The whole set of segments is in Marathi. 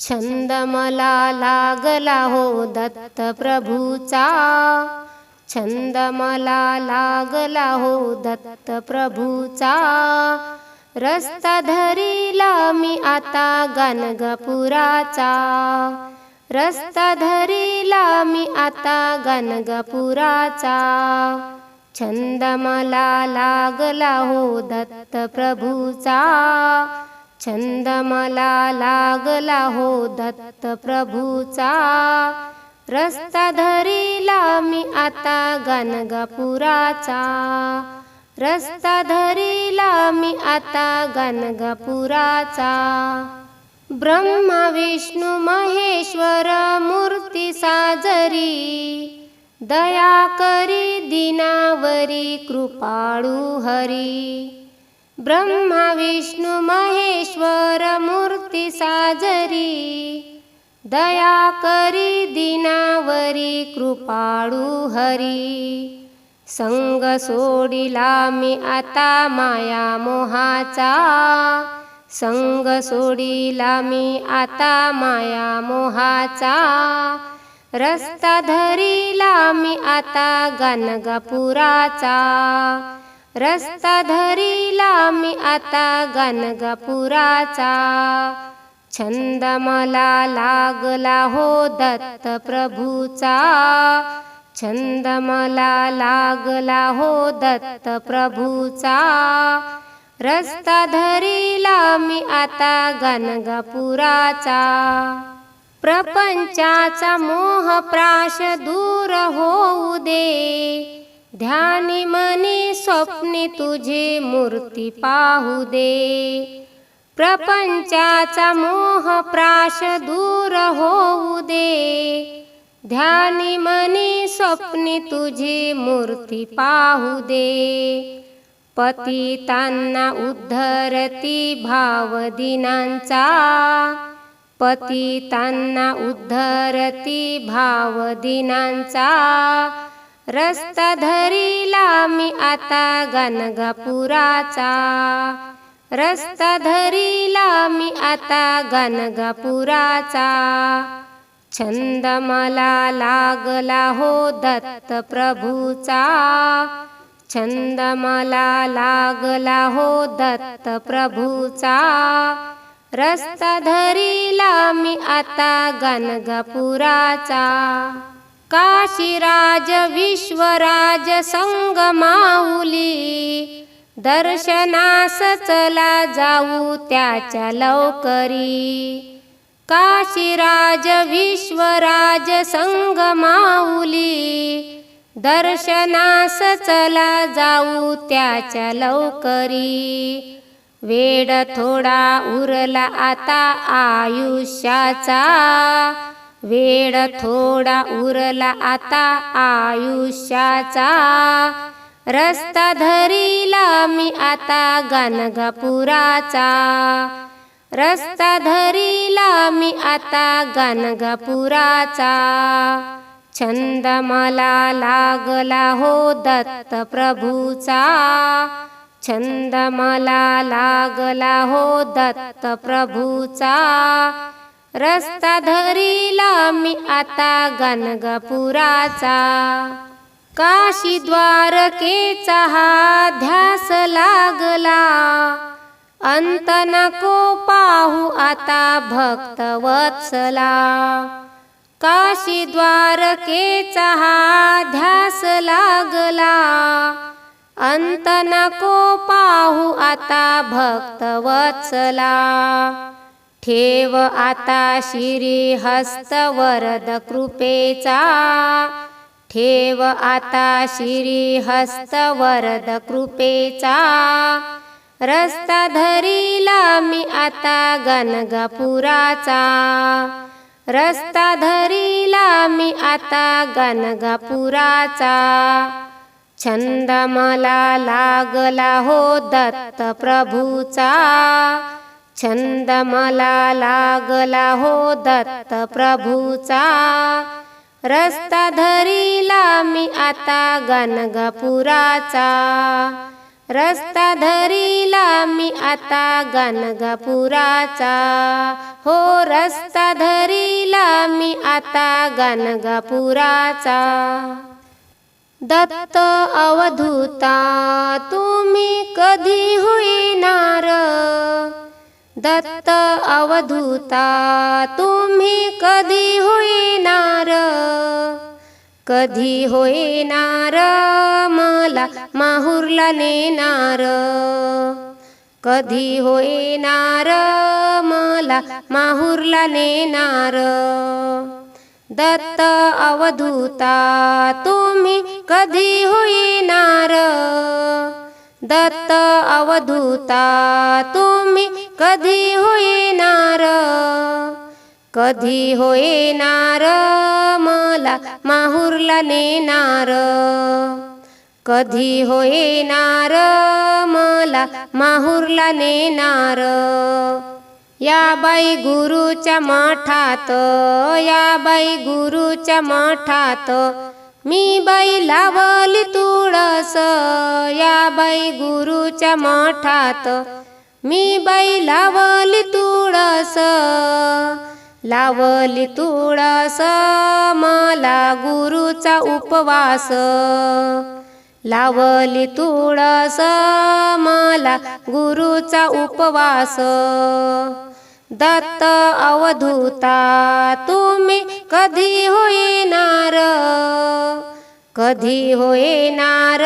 छंद मला लागला हो दत्त प्रभूचा. छंद मला लागला हो दत्त प्रभूचा. रस्ता धरीला मी आता गणगपुराचा. रस्ता धरीला मी आता गणगपुराचा. छंद मला लागला हो दत्त प्रभूचा. छंद मला लागला हो दत्त प्रभूचा. रस्ता धरीला मी आता गणगापुराचा. रस्ता धरीला मी आता गणगापुराचा. ब्रह्मा विष्णू महेश्वर मूर्ती साजरी. दया करी दिनावरी कृपाळू हरी. ब्रह्मा विष्णू महेश्वर मूर्ती साजरी दया करी दिनावरी कृपाळू हरी. संग सोडिला मी आता माया मोहाचा. संग सोडिला मी आता माया मोहाचा. रस्ता धरिला मी आता गाणगापुराचा. रस्ता धरीला मी आता गाणगापुराचा. छंद मला लागला हो दत्त प्रभूचा. छंद मला लागला हो दत्त प्रभूचा. रस्ता धरीला मी आता गाणगापुराचा. प्रपंचाचा मोह प्राश दूर होऊ दे. ध्यानी मनी स्वप्नी तुझे मूर्ती पाहू दे. प्रपंचाचा मोह प्राश दूर होऊ दे. ध्यानी मनी स्वप्नी तुझे मूर्ती पाहू दे. पतितांना उद्धरती भाव दिनांचा. पतितांना उद्धरती भाव दिनांचा. रस्ता धरीला मी आता गणगापुराचा. रस्ता धरीला मी आता गणगापुराचा. छंद मला लागला हो दत्त प्रभूचा. छंद मला लागला हो दत्त प्रभूचा. रस्ता धरीला मी आता गणगापुराचा. काशीराज विश्वराज संग माऊली. दर्शनास चला जाऊ त्याच्या लवकरी. काशीराज विश्वराज संग माऊली. दर्शनास चला जाऊ त्याच्या लवकरी. वेड थोडा उरला आता आयुष्याचा. वेळ थोडा उरला आता आयुष्याचा. रस्ता धरीला मी आता गाणगापुराचा. रस्ता धरीला मी आता गाणगापुराचा. छंद मला लागला हो दत्त प्रभूचा. छंद मला लागला हो दत्त प्रभूचा. रस्ता धरीला मी आता गणगपुराचा. काशी द्वारकेचा हा ध्यास लागला. अंत नको पाहू आता भक्त वत्सला. काशी द्वारकेचा हा ध्यास लागला. अंत नको पाहू आता भक्त वत्सला. ठेव आता शिरी हस्त वरद कृपेचा. ठेव आता शिरी हस्त वरद कृपेचा. रस्ता धरीला मी आता गाणगापुराचा. रस्ता धरीला मी आता गाणगापुराचा. छंद मला लागला हो दत्त प्रभूचा. छंद मला लागला हो दत्त प्रभूचा. रस्ता धरीला मी आता गणगपुराचा. रस्ता धरीला मी आता गणगपुराचा. हो रस्ता धरीला मी आता गणगपुराचा. दत्त अवधूता तुम्ही कधी होईनार? दत्त अवधूता तुम्ही कधी होईनार? कधी होईनार? मला माहुरला नेणार. कधी होईनार? मला माहुरला नेणार. दत्त अवधूता तुम्ही कधी होईनार? दत्त अवधूता तुम्ही कधी होईनार? कधी होईनार? मला माहुरला नेणार. कधी होईनार? मला माहुरला नेणार. या बाई गुरुच्या मठात या बाई गुरुच्या मठात मी बाई लावली तुळस. या बाई गुरुच्या मठात मी बाई लावली तुळस लावली तुळस मला गुरुचा उपवास. लावली तुळस मला गुरुचा उपवास. दत्त अवधूता तुम्ही कधी होईनार? कधी होईनार?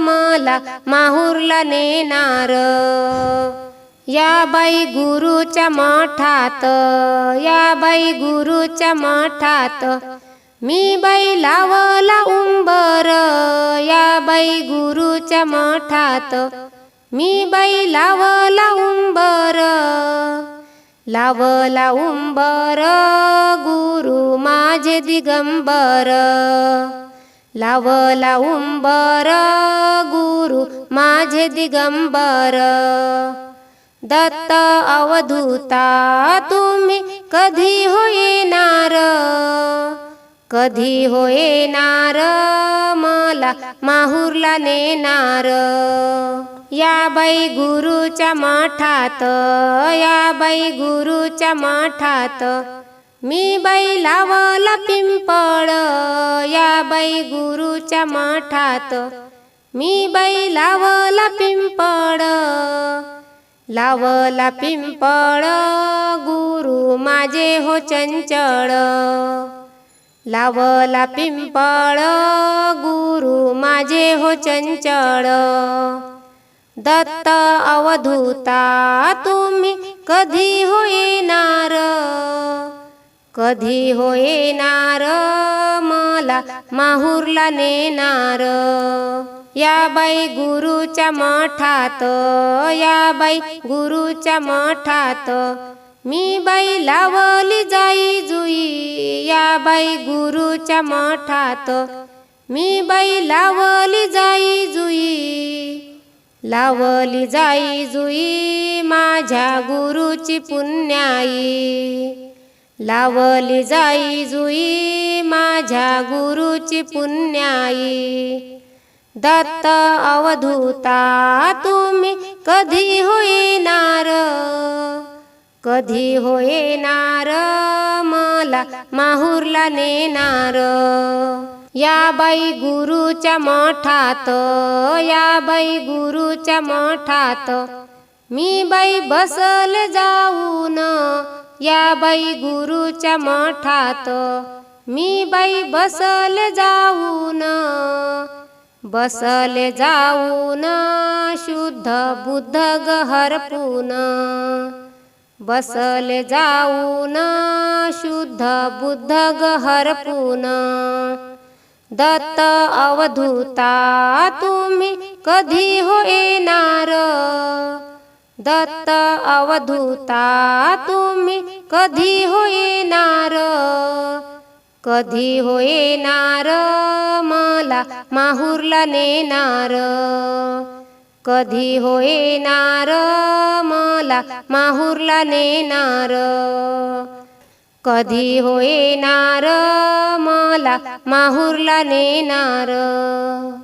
मला माहूरला नेणार. या बाई गुरुच्या मठात या बाई गुरुच्या मठात मी बाई लावला उंबर. या बाई गुरुच्या मठात मी बाई लावला उंबर. लावला उंबर गुरु माझे दिगंबर. लावला उंबर गुरु माझे दिगंबर. दत्त अवधूता तुम्ही कधी होईनार? कधी होईनार? मला माहूरला नेणार. या बाई गुरुच्या मठात या बाई गुरुच्या मठात मी बाई लावला पिंपळ या बाई गुरुच्या मठात. मी बाई लावला पिंपळ लावला पिंपळ गुरु माझे हो चंचळ. लावला पिंपळ गुरु माझे हो चंचळ. दत्त अवधूता तुम्ही कधी होईनार? कधी होईनार? मला माहूरला नेणार. या बाई गुरुच्या मठात या बाई गुरुच्या मठात. मी बाई लावली जाई जुई या बाई गुरुच्या मठात. मी बाई लावली जाई जुई लावली जाई जुई माझ्या गुरुची पुण्याई. लावली जाई जुई माझ्या गुरुची पुण्याई. दत्त अवधूता तुम्ही कधी होईनार? कधी होईनार? मला माहुरला नेणार. या बाई गुरुच्या मठात या बाई गुरुच्या मठात मी बाई बसले जाऊन या बाई गुरुच्या मठात. मी बाई बसले जाऊन बसले जाऊन शुद्ध बुद्ध गहरपून बसले जाऊन शुद्ध बुद्ध गहरपून दत्त अवधूता तुम्ही कधी होईनार दत्त अवधूता तुम्ही कधी होईनार? कधी होईनार? मला माहुरला नेणार. कधी होईनार? मला माहुरला नेणार. कधी होईनार? मला माहुरला नेणार.